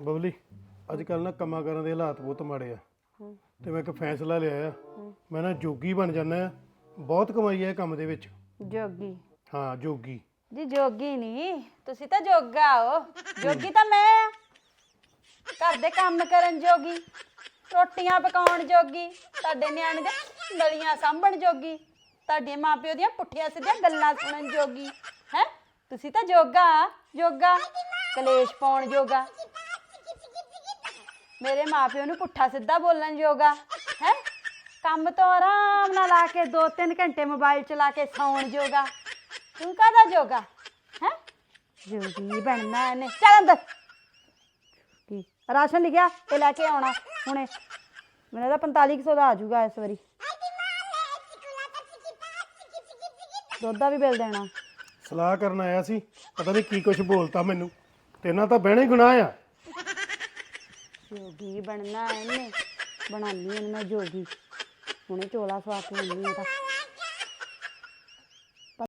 ਬਬਲੀ ਅੱਜ ਕੱਲ ਨਾ ਕੰਮਾਂ ਕਰਨ ਦੇ ਹਾਲਾਤ ਬਹੁਤ ਮਾੜੇ ਆ। ਤੇ ਮੈਂ ਇੱਕ ਫੈਸਲਾ ਲਿਆ ਆ। ਮੈਂ ਨਾ ਜੋਗੀ ਬਣ ਜਾਣਾ ਆ। ਬਹੁਤ ਕਮਾਈ ਇਹ ਕੰਮ ਦੇ ਵਿੱਚ। ਜੋਗੀ? ਹਾਂ ਜੋਗੀ। ਜੀ ਜੋਗੀ ਨਹੀਂ। ਤੁਸੀਂ ਤਾਂ ਜੋਗਾ ਹੋ। ਜੋਗੀ ਤਾਂ ਮੈਂ ਆ। ਘਰ ਦੇ ਕੰਮ ਕਰਨ ਜੋਗੀ। ਰੋਟੀਆਂ ਪਕਾਉਣ ਜੋਗੀ। ਤੁਹਾਡੇ ਨਿਆਣੇ ਦੇ ਨਲੀਆਂ ਸਾਂਭਣ ਜੋਗੀ। ਤੁਹਾਡੇ ਮਾਪਿਓ ਦੀਆਂ ਪੁੱਠੀਆਂ ਸਿੱਧੀਆਂ ਗੱਲਾਂ ਸੁਣਨ ਜੋਗੀ। ਹੈ? ਤੁਸੀਂ ਤਾਂ ਜੋਗਾ ਜੋਗਾ। ਕਲੇਸ਼ ਪਾਉਣ ਜੋਗਾ। ਮੇਰੇ ਮਾਪਿਓ ਨੂੰ ਪੁੱਠਾ ਸਿੱਧਾ ਬੋਲਣ ਜੋਗਾ। ਹੈ? ਕੰਮ ਤੋਂ ਆਰਾਮ ਨਾਲ ਆ ਕੇ 2-3 ਘੰਟੇ ਮੋਬਾਈਲ ਚਲਾ ਕੇ ਸੌਣ ਜੋਗਾ। ਤੂੰ ਕਾਹਦਾ ਜੋਗਾ? ਹੈ? ਜੋਗੀ ਬਣਨਾ ਇਹਨੇ। ਚੱਲ ਅੰਦਰ। ਕੀ? ਰਾਸ਼ਨ ਲਿਖਿਆ? ਇਹ ਲੈ ਕੇ ਆਉਣਾ ਹੁਣੇ। ਮੈਨੂੰ ਤਾਂ 4500 ਦਾ ਆ ਜਾਊਗਾ ਇਸ ਵਾਰੀ। ਦੁੱਧ ਦਾ ਵੀ ਬਿੱਲ ਦੇਣਾ। ਸਲਾਹ ਕਰਨ ਆਇਆ ਸੀ, ਪਤਾ ਨਹੀਂ ਕੀ ਕੁਝ ਬੋਲਤਾ ਮੈਨੂੰ। ਤੇ ਇਹਨਾਂ ਤਾਂ ਬਹਿਣਾ ਹੀ ਗੁਨਾਹ ਆ। ਜੋਗੀ ਬਣਨਾ ਇਹਨੇ ਬਣਾਨੀ ਇਹਨੂੰ ਮੈਂ ਜੋਗੀ। ਹੁਣੇ ਚੋਲਾ ਸਵਾ ਕੇ ਆਉਂਦੀ ਹਾਂ ਤਾਂ।